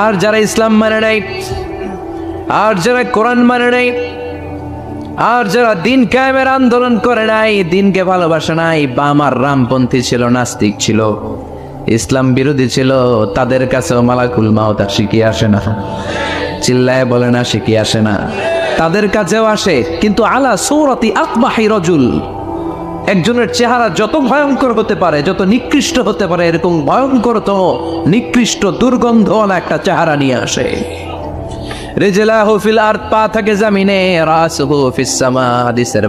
আর যারা ইসলাম মানে নাই, আর যারা কোরআন মানে নাই, আর যারা দিন কায়েমের আন্দোলন করে নাই, দিনকে ভালোবাসে নাই বাম আর রামপন্থী ছিল, নাস্তিক ছিল, ইসলাম বিরোধী ছিল, তাদের কাছেও মালাকুল মাওতা শিখিয়ে আসে না। চিল্লায় বলে না শিখিয়ে আসে না। তাদের কাছেও আসে, কিন্তু আলা সৌরতি আকমাহি রজুল। একজনের চেহারা যত ভয়ঙ্কর হতে পারে, যত নিকৃষ্ট হতে পারে, এরকম ভয়ঙ্করতম, নিকৃষ্ট দুর্গন্ধওয়ালা একটা চেহারা নিয়ে আসে। পা থাকে জামিনে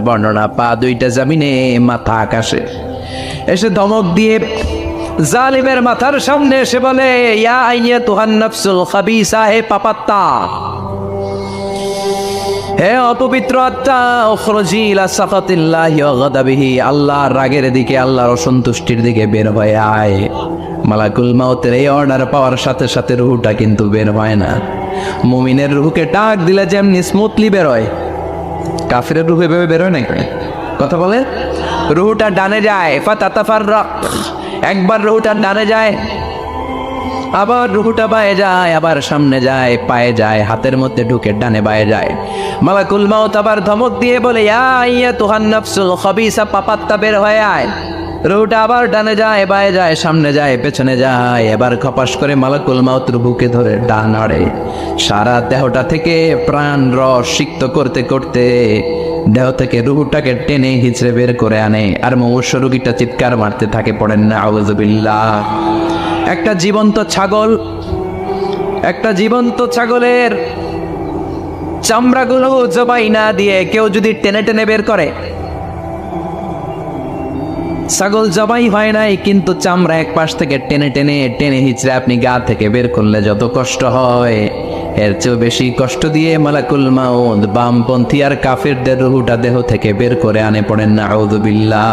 বর্ণনা, পা দুইটা জামিনে, মাথা এসে দিয়ে মাথার সামনে এসে বলে, ইয়া পাপাত্তা হে অপবিত্র আত্মা ওখরজি ইলা সাকাতিল্লাহি গাদাবিহি, আল্লাহর রাগের দিকে, আল্লাহর অসন্তুষ্টির দিকে বের হয়ে আয়। মালাকুল মাউতের এই অর্ডার পাওয়ার সাথে সাথে রুহুটা কিন্তু বের হয় না। মুমিনের রুহুকে টাক দিলে যেমনি স্মুথলি বের হয় কাফিরের রুহু এভাবে বের হয় না কথা বলে? রুহুটা ডানে যায় ফাতাতাফার একবার রুহুটা ডানে যায় আবার রুহুটা বায়ে যায়, আবার সামনে যায়, পায়ে যায়, হাতের মধ্যে ঢুকে ডানে বায়ে যায়। মালাকুল মাউত আবার ধমক দিয়ে বলে, ইয়া তুহান নাফসুল খবিসা, পাপাত্তা বের হয়ে আয়। রুহুটা আবার ডানে যায়, বায়ে যায়, সামনে যায়, পেছনে যায়, এবার খপাস করে মালাকুল মাউত রুহুকে ধরে ডান আড়ে। সারা দেহটা থেকে প্রাণ রস সিক্ত করতে করতে দেহ থেকে রুহুটাকে টেনে হিচড়ে বের করে আনে। আর মৌস্য রুগীটা চিৎকার মারতে থাকে, পড়েন না আউজুবিল্লাহ একটা জীবন্ত ছাগল, একটা জীবন্ত ছাগলের চামড়াগুলো জবাই না দিয়ে কেউ যদি টেনে টেনে বের করে। ছাগল জবাই হয় নাই, কিন্তু চামড়া এক পাশ থেকে টেনে টেনে টেনে হিচড়ে আপনি গা থেকে বের করলে যত কষ্ট হয়, এর চেয়েও বেশি কষ্ট দিয়ে মালাকুল মাউদ বামপন্থী আর কাফেরদের রুহুটা দেহ থেকে বের করে আনে পড়েন না আউদুবিল্লাহ